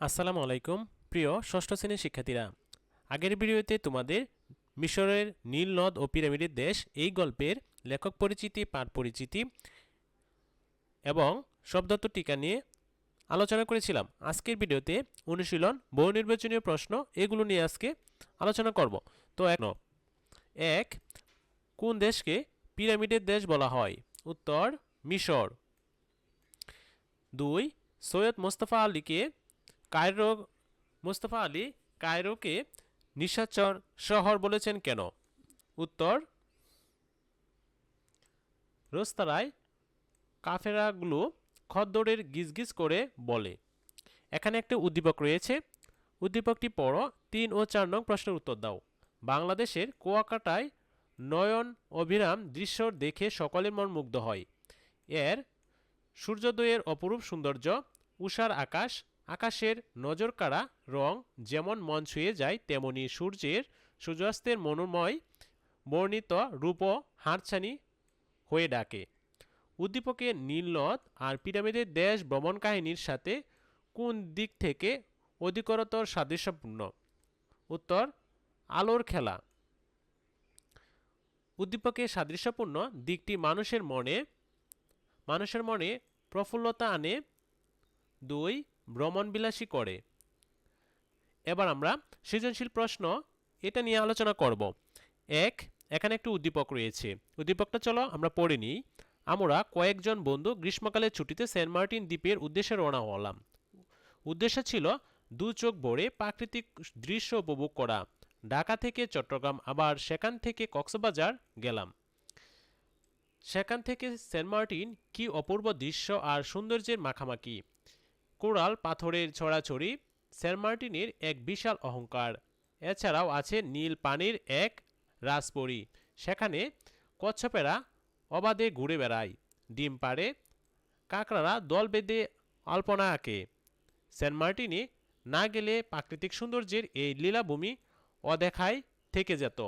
আসসালামু আলাইকুম, প্রিয় ষষ্ঠ শ্রেণির শিক্ষার্থীরা। আগের ভিডিওতে তোমাদের মিশরের নীল নদ ও পিরামিডের দেশ এই গল্পের লেখক পরিচিতি, পাঠ পরিচিতি এবং শব্দত্ব টিকা নিয়ে আলোচনা করেছিলাম। আজকের ভিডিওতে অনুশীলন, বহু নির্বাচনীয় প্রশ্ন, এগুলো নিয়ে আজকে আলোচনা করব। তো এক এক, কোন দেশকে পিরামিডের দেশ বলা হয়? উত্তর, মিশর। দুই, সৈয়দ মোস্তফা আলীকে কায়রো, মোস্তফা আলী কায়রোকে নিশাচর শহর বলেছেন কেন? উত্তর, রোস্তারায় কাফেরাগুলো খদ্দরের গিজগিজ করে বলে। এখানে একটা উদ্দীপক রয়েছে। উদ্দীপকটি পড়ো, তিন ও চার নং প্রশ্নের উত্তর দাও। বাংলাদেশের কুয়াকাটায় নয়ন অভিরাম দৃশ্য দেখে সকলের মন মুগ্ধ হয়। এর সূর্যোদয়ের অপরূপ সৌন্দর্য, উষার আকাশ আকাশের নজরকাড়া রং যেমন মন ছুঁয়ে যায়, তেমনি সূর্যের সূর্যাস্তের মনোময় বর্ণিত রূপ হাড়ছানি হয়ে ডাকে। উদ্দীপকের নীলনদ আর পিরামিডের দেশ ভ্রমণ কাহিনীর সাথে কোন দিক থেকে অধিকরতর সাদৃশ্যপূর্ণ? উত্তর, আলোর খেলা। উদ্দীপকে সাদৃশ্যপূর্ণ দিকটি মানুষের মনে মানুষের মনে প্রফুল্লতা আনে। দুই ভ্রমণবিলাসী করে। এবার আমরা সৃজনশীল প্রশ্ন এটা নিয়ে আলোচনা করব। এক, এখানে একটি উদ্দীপক রয়েছে। উদ্দীপকটা চলো আমরা পড়ে নিই। আমরা কয়েকজন বন্ধু গ্রীষ্মকালের ছুটিতে সেন্ট মার্টিন দ্বীপের উদ্দেশ্যে রওনা হলাম। উদ্দেশ্য ছিল দু চোখ ভরে প্রাকৃতিক দৃশ্য উপভোগ করা। ঢাকা থেকে চট্টগ্রাম, আবার সেখান থেকে কক্সবাজার গেলাম। সেখান থেকে সেন্ট মার্টিন কি অপূর্ব দৃশ্য আর সৌন্দর্যের মাখামাখি? কোরাল পাথরের ছড়াছড়ি সেন্ট মার্টিনের এক বিশাল অহংকার। এছাড়াও আছে নীল পানির এক রাজপরী। সেখানে কচ্ছপেরা অবাধে ঘুরে বেড়ায়, ডিম পাড়ে, কাঁকড়ারা দল বেঁধে আলপনা আঁকে। সেন্ট মার্টিনে না গেলে প্রাকৃতিক সৌন্দর্যের এই লীলাভূমি অদেখায় থেকে যেত।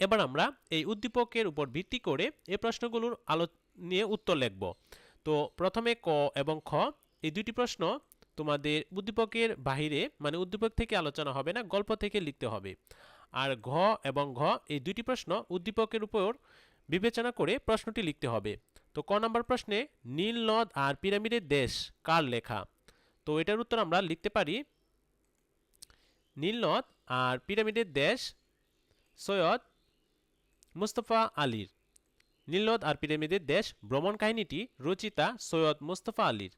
এবার আমরা এই উদ্দীপকের উপর ভিত্তি করে এই প্রশ্নগুলোর আলো নিয়ে উত্তর লিখব। তো প্রথমে ক এবং খ এই দুটি প্রশ্ন তোমাদের উদ্দীপকের বাহিরে মানে উদ্দীপক থেকে আলোচনা হবে না, গল্প থেকে লিখতে হবে। আর ঘ এবং ঘ, এই দুটি প্রশ্ন উদ্দীপকের উপর বিবেচনা করে প্রশ্নটি লিখতে হবে। তো ক নম্বর প্রশ্নে, নীল নদ আর পিরামিডের দেশ কার লেখা? তো এটার উত্তর আমরা লিখতে পারি, নীল নদ আর পিরামিডের দেশ সৈয়দ মুস্তফা আলীর। নীলনদ আর পিরামিডের দেশ ভ্রমণ কাহিনীটি রচিতা সৈয়দ মুস্তফা আলীর।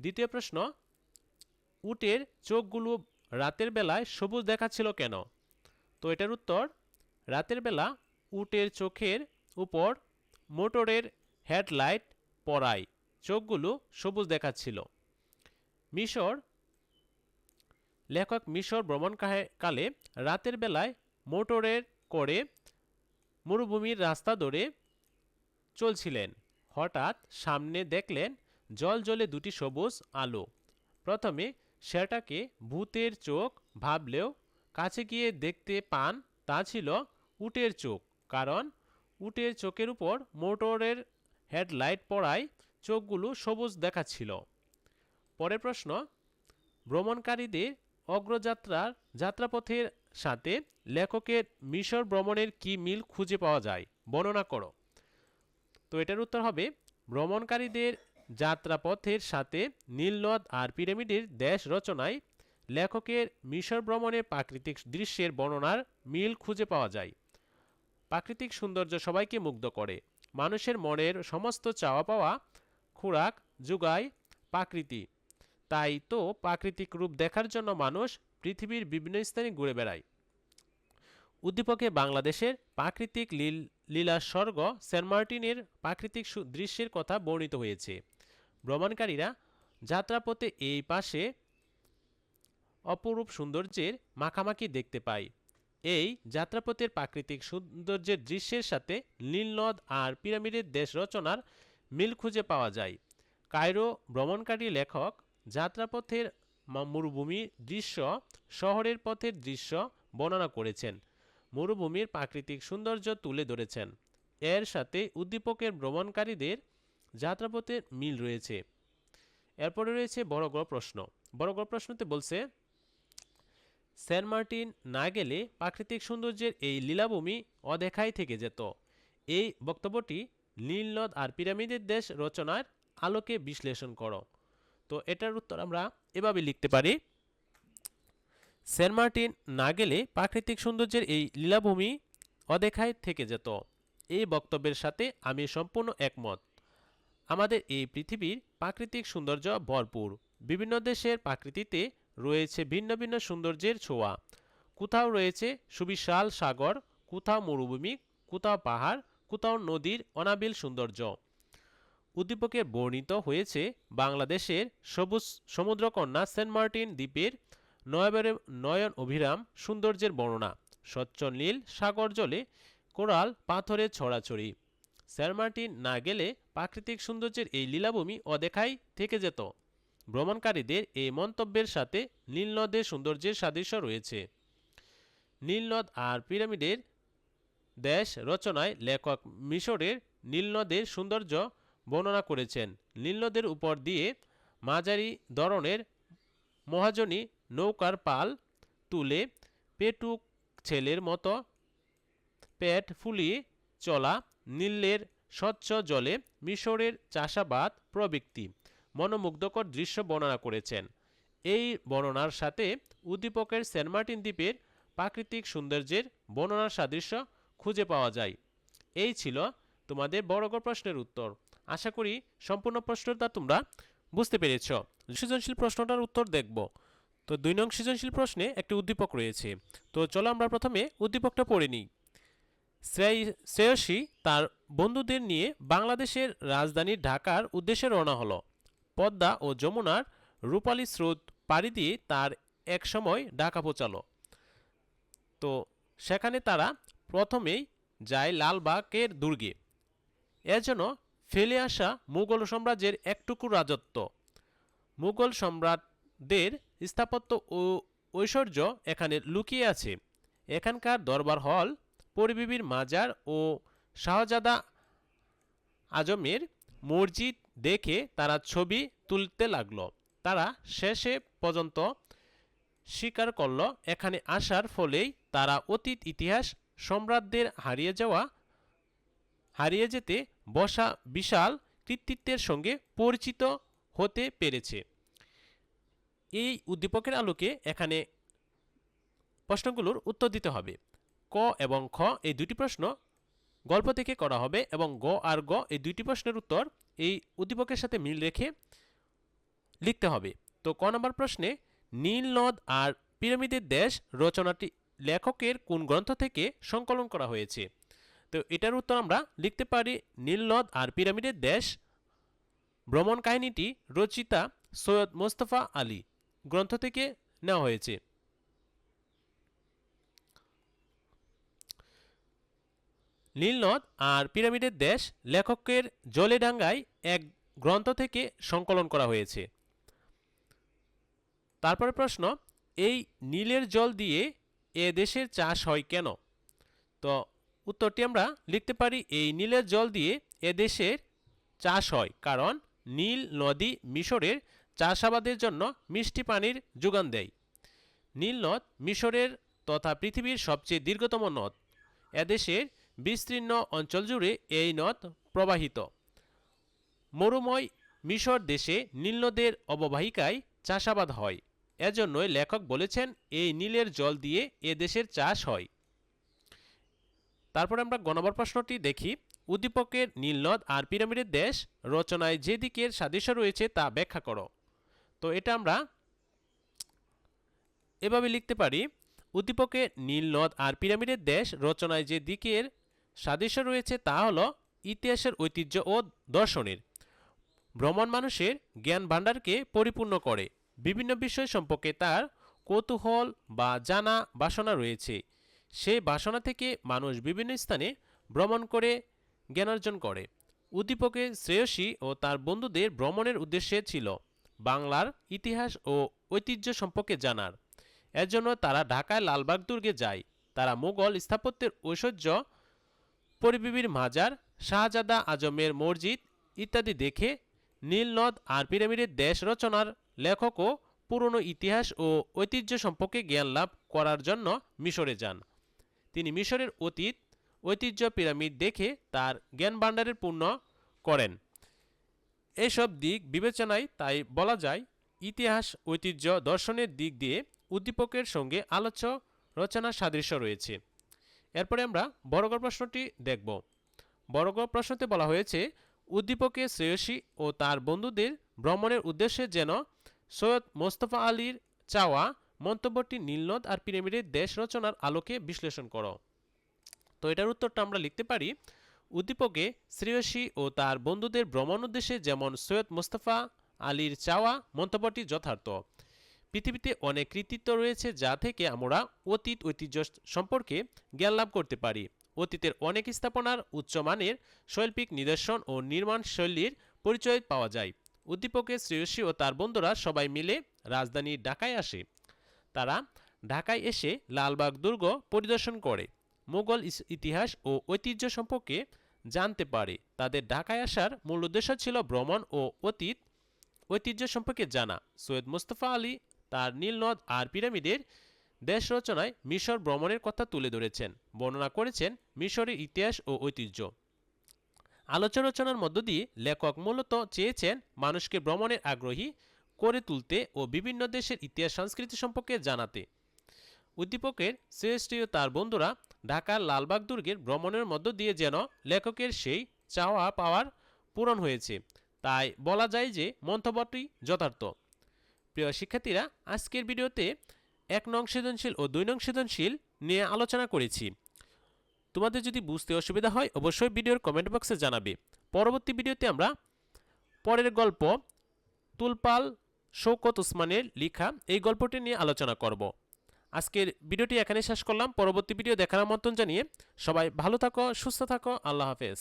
দ্বিতীয় প্রশ্ন, উটের চোখগুলো রাতের বেলায় সবুজ দেখাচ্ছিল কেন? তো এটার উত্তর, রাতের বেলা উটের চোখের উপর মোটরের হেডলাইট পড়ায় চোখগুলো সবুজ দেখাচ্ছিল। মিশর, লেখক মিশর ভ্রমণ কালে রাতের বেলায় মোটরের করে মরুভূমির রাস্তা ধরে চলছিলেন। হঠাৎ সামনে দেখলেন জল জলে দুটি সবুজ আলো। প্রথমে সেটাকে ভূতের চোখ ভাবলেও কাছে গিয়ে দেখতে পান, তা ছিল উটের চোখ। কারণ উটের চোখের উপর মোটরের হেডলাইট পড়ায় চোখগুলো সবুজ দেখাচ্ছিল। পরের প্রশ্ন, ভ্রমণকারীদের অগ্রযাত্রার যাত্রাপথের সাথে লেখকের মিশর ভ্রমণের কি মিল খুঁজে পাওয়া যায়? বর্ণনা করো। তো এটার উত্তর হবে, ভ্রমণকারীদের যাত্রাপথের সাথে নীলনদ আর পিরামিডের দেশ রচনায় লেখকের মিশর ভ্রমণের প্রাকৃতিক দৃশ্যের বর্ণনার মিল খুঁজে পাওয়া যায়। প্রাকৃতিক সৌন্দর্য সবাইকে মুগ্ধ করে। মানুষের মনের সমস্ত চাওয়া পাওয়া, খোরাক যোগায় প্রাকৃতি। তাই তো প্রাকৃতিক রূপ দেখার জন্য মানুষ পৃথিবীর বিভিন্ন স্থানে ঘুরে বেড়ায়। উদ্দীপকে বাংলাদেশের প্রাকৃতিক লীল লীলা স্বর্গ সেন্ট মার্টিনের প্রাকৃতিক দৃশ্যের কথা বর্ণিত হয়েছে। ভ্রমণকারীরা যাত্রাপথে এই পাশে অপরূপ সৌন্দর্যের মাখামাখি দেখতে পায়। এই যাত্রাপথের প্রাকৃতিক সৌন্দর্যের দৃশ্যের সাথে নীলনদ আর পিরামিডের দেশ রচনার মিল খুঁজে পাওয়া যায়। কায়রো ভ্রমণকারী লেখক, যাত্রাপথের মরুভূমির দৃশ্য, শহরের পথের দৃশ্য বর্ণনা করেছেন। মরুভূমির প্রাকৃতিক সৌন্দর্য তুলে ধরেছেন। এর সাথে উদ্দীপকের ভ্রমণকারীদের যাত্রাপথের মিল রয়েছে। এরপরে রয়েছে বড় বড় প্রশ্ন। বড় গল্প প্রশ্নতে বলছে সেন্ট মার্টিন না গেলে প্রাকৃতিক সৌন্দর্যের এই লীলাভূমি অদেখাই থেকে যেত। এই বক্তব্যটি নীলনদ আর পিরামিডের দেশ রচনার আলোকে বিশ্লেষণ করো। তো এটার উত্তর আমরা এভাবে লিখতে পারি সেন্ট মার্টিন না গেলে প্রাকৃতিক সৌন্দর্যের এই লীলাভূমি অদেখায় থেকে যেত। এই বক্তব্যের সাথে আমি সম্পূর্ণ একমত। আমাদের এই পৃথিবীর প্রাকৃতিক সৌন্দর্য ভরপুর। বিভিন্ন দেশের প্রাকৃতিতে রয়েছে ভিন্ন ভিন্ন সৌন্দর্যের ছোঁয়া। কোথাও রয়েছে সুবিশাল সাগর, কোথাও মরুভূমি, কোথাও পাহাড়, কোথাও নদীর অনাবিল সৌন্দর্য। উদ্দীপকে বর্ণিত হয়েছে বাংলাদেশের সবুজ সমুদ্রকন্যা সেন্ট মার্টিন দ্বীপের নয়বারে নয়ন অভিরাম সৌন্দর্যের বর্ণনা। স্বচ্ছ নীল সাগর জলে কোরাল পাথরের ছড়াছড়ি। সেন্ট মার্টিন না গেলে প্রাকৃতিক সৌন্দর্যের এই লীলাভূমি অদেখাই থেকে যেত। ভ্রমণকারীদের এই মন্তব্যের সাথে নীলনদের সৌন্দর্যের সাদৃশ্য রয়েছে। নীলনদ আর পিরামিডের দেশ রচনায় লেখক মিশরের নীলনদের সৌন্দর্য বর্ণনা করেছেন। নীলনদের উপর দিয়ে মাঝারি ধরনের মহাজনী নৌকার পাল তুলে পেটুক ছেলের মতো পেট ফুলিয়ে চলা, নীলের স্বচ্ছ জলে মিশরের চাষাবাদ প্রবৃত্তি, মনোমুগ্ধকর দৃশ্য বর্ণনা করেছেন। এই বর্ণনার সাথে উদ্দীপকের সেন্ট মার্টিন দ্বীপের প্রাকৃতিক সৌন্দর্যের বর্ণনার সাদৃশ্য খুঁজে পাওয়া যায়। এই ছিল তোমাদের বড়গড় প্রশ্নের উত্তর। আশা করি সম্পূর্ণ প্রশ্নটা তোমরা বুঝতে পেরেছ। সৃজনশীল প্রশ্নটার উত্তর দেখব। তো দুই নং সৃজনশীল প্রশ্নে একটি উদ্দীপক রয়েছে। তো চলো আমরা প্রথমে উদ্দীপকটা পড়ে নিই। শ্রেয়সী তার বন্ধুদের নিয়ে বাংলাদেশের রাজধানী ঢাকার উদ্দেশ্যে রওনা হলো। পদ্মা ও যমুনার রূপালী স্রোত পাড়ি দিয়ে তার এক সময় ঢাকা পৌঁছালো। তো সেখানে তারা প্রথমেই যায় লালবাগের দুর্গে। এর জন্য ফেলে আসা মুঘল সাম্রাজ্যের একটুকু রাজত্ব। মুঘল সম্রাটদের স্থাপত্য ও ঐশ্বর্য এখানে লুকিয়ে আছে। এখানকার দরবার হল পরিবিবির মাজার ও শাহজাদা আজমের মসজিদ দেখে তারা ছবি তুলতে লাগল। তারা শেষে পর্যন্ত স্বীকার করল, এখানে আসার ফলেই তারা অতীত ইতিহাস, সম্রাটদের হারিয়ে যাওয়া, হারিয়ে যেতে বসা বিশাল কৃতিত্বের সঙ্গে পরিচিত হতে পেরেছে। এই উদ্দীপকের আলোকে এখানে প্রশ্নগুলোর উত্তর দিতে হবে। ক এবং খ এই দুটি প্রশ্ন গল্প থেকে করা হবে এবং গ আর গ এই দুইটি প্রশ্নের উত্তর এই উদ্দীপকের সাথে মিল রেখে লিখতে হবে। তো ক নম্বর প্রশ্নে, নীল নদ আর পিরামিডের দেশ রচনাটি লেখকের কোন গ্রন্থ থেকে সংকলন করা হয়েছে? তো এটার উত্তর আমরা লিখতে পারি নীলনদ আর পিরামিডের দেশ ভ্রমণ কাহিনীটি রচিতা সৈয়দ মোস্তফা আলী গ্রন্থ থেকে নেওয়া হয়েছে। নীলনদ আর পিরামিডের দেশ লেখকের জলেডাঙ্গায় এক গ্রন্থ থেকে সংকলন করা হয়েছে। তারপরে প্রশ্ন, এই নীলের জল দিয়ে এ দেশের চাষ হয় কেন? তো উত্তরটি আমরা লিখতে পারি, এই নীলের জল দিয়ে এ দেশের চাষ হয় কারণ নীল নদী মিশরের চাষাবাদের জন্য মিষ্টি পানির যোগান দেয়। নীল নদ মিশরের তথা পৃথিবীর সবচেয়ে দীর্ঘতম নদ। এদেশের বিস্তীর্ণ অঞ্চল জুড়ে এই নদ প্রবাহিত। মরুময় মিশর দেশে নীলনদের অববাহিকায় চাষাবাদ হয়। এজন্যই লেখক বলেছেন, এই নীলের জল দিয়ে এ দেশের চাষ হয়। তারপর আমরা গণবর প্রশ্নটি দেখি। উদ্দীপকের নীলনদ আর পিরামিডের দেশ রচনায় যে দিকের সাদৃশ্য রয়েছে তা ব্যাখ্যা করো। তো এটা আমরা এভাবে লিখতে পারি। উদ্দীপকে নীলনদ আর পিরামিডের দেশ রচনায় যে দিকের সাদৃশ্য রয়েছে তা হল ইতিহাসের ঐতিহ্য ও দর্শনের। ভ্রমণ মানুষের জ্ঞান ভাণ্ডারকে পরিপূর্ণ করে। বিভিন্ন বিষয় সম্পর্কে তার কৌতূহল বা জানা বাসনা রয়েছে। সেই বাসনা থেকে মানুষ বিভিন্ন স্থানে ভ্রমণ করে জ্ঞানার্জন করে। উদ্দীপকে শ্রেয়সী ও তার বন্ধুদের ভ্রমণের উদ্দেশ্যে ছিল বাংলার ইতিহাস ও ঐতিহ্য সম্পর্কে জানার। এজন্য তারা ঢাকায় লালবাগ দুর্গে যায়। তারা মুঘল স্থাপত্যের ঐশ্বর্য পরিবিবির মাজার, শাহজাদা আজমের মসজিদ ইত্যাদি দেখে নীলনদ আর পিরামিডের দেশ রচনার লেখকও পুরনো ইতিহাস ও ঐতিহ্য সম্পর্কে জ্ঞান লাভ করার জন্য মিশরে যান। তিনি মিশরের অতীত, ঐতিহ্য পিরামিড দেখে তার জ্ঞান ভাণ্ডারের পূর্ণ করেন। এসব দিক বিবেচনায় তাই বলা যায়, ইতিহাস, ঐতিহ্য দর্শনের দিক দিয়ে উদ্দীপকের সঙ্গে আলোচ্য রচনার সাদৃশ্য রয়েছে। এরপরে আমরা বড়গড় প্রশ্নটি দেখব। বড়গড় প্রশ্নতে বলা হয়েছে, উদ্দীপকে শ্রেয়সী ও তার বন্ধুদের ভ্রমণের উদ্দেশ্যে যেন সৈয়দ মোস্তফা আলীর চাওয়া মন্তব্যটি নীলনদ আর পিরামিডের দেশ রচনার আলোকে বিশ্লেষণ করো। তো এটার উত্তরটা আমরা লিখতে পারি, উদ্দীপকে শ্রেয়সী ও তার বন্ধুদের ভ্রমণ উদ্দেশ্যে যেমন সৈয়দ মোস্তফা আলীর চাওয়া মন্তব্যটি যথার্থ। পৃথিবীতে অনেক কৃতিত্ব রয়েছে যা থেকে আমরা অতীত ঐতিহ্য সম্পর্কে জ্ঞান লাভ করতে পারি। অতীতের অনেক স্থাপনার উচ্চমানের শৈল্পিক নিদর্শন ও নির্মাণ শৈলীর পরিচয় পাওয়া যায়। উদ্দীপকে শ্রেয়সী ও তার বন্ধুরা সবাই মিলে রাজধানী ঢাকায় আসে। তারা ঢাকায় এসে লালবাগ দুর্গ পরিদর্শন করে। মুঘল ইতিহাস ও ঐতিহ্য সম্পর্কে জানতে পারে। তাদের ঢাকায় আসার মূল উদ্দেশ্য ছিল ভ্রমণ ও অতীত ঐতিহ্য সম্পর্কে জানা। সৈয়দ মুস্তফা আলী তার নীলনদ আর পিরামিডের দেশ রচনায় মিশর ভ্রমণের কথা তুলে ধরেছেন। বর্ণনা করেছেন মিশরের ইতিহাস ও ঐতিহ্য। আলোচনা রচনার মধ্য দিয়ে লেখক মূলত চেয়েছেন মানুষকে ভ্রমণের আগ্রহী করে তুলতে ও বিভিন্ন দেশের ইতিহাস, সংস্কৃতি সম্পর্কে জানাতে। উদ্দীপকের শ্রেষ্ঠী তার বন্ধুরা ঢাকার লালবাগ দুর্গের ভ্রমণের মধ্য দিয়ে যেন লেখকের সেই চাওয়া পাওয়ার পূরণ হয়েছে। তাই বলা যায় যে মন্তব্যটি যথার্থ। প্রিয় শিক্ষার্থীরা, আজকের ভিডিওতে এক নং সৃজনশীল ও দুই নং সৃজনশীল নিয়ে আলোচনা করেছি। তোমাদের যদি বুঝতে অসুবিধা হয়, অবশ্যই ভিডিওর কমেন্ট বক্সে জানাবে। পরবর্তী ভিডিওতে আমরা পরের গল্প তুলপাল শৌকত উসমানের লেখা এই গল্পটি নিয়ে আলোচনা করব। আজকের ভিডিওটি এখানে শেষ করলাম। পরবর্তী ভিডিও দেখার আমন্ত্রণ জানিয়ে সবাই ভালো থাকো, সুস্থ থাকো। আল্লাহ হাফেজ।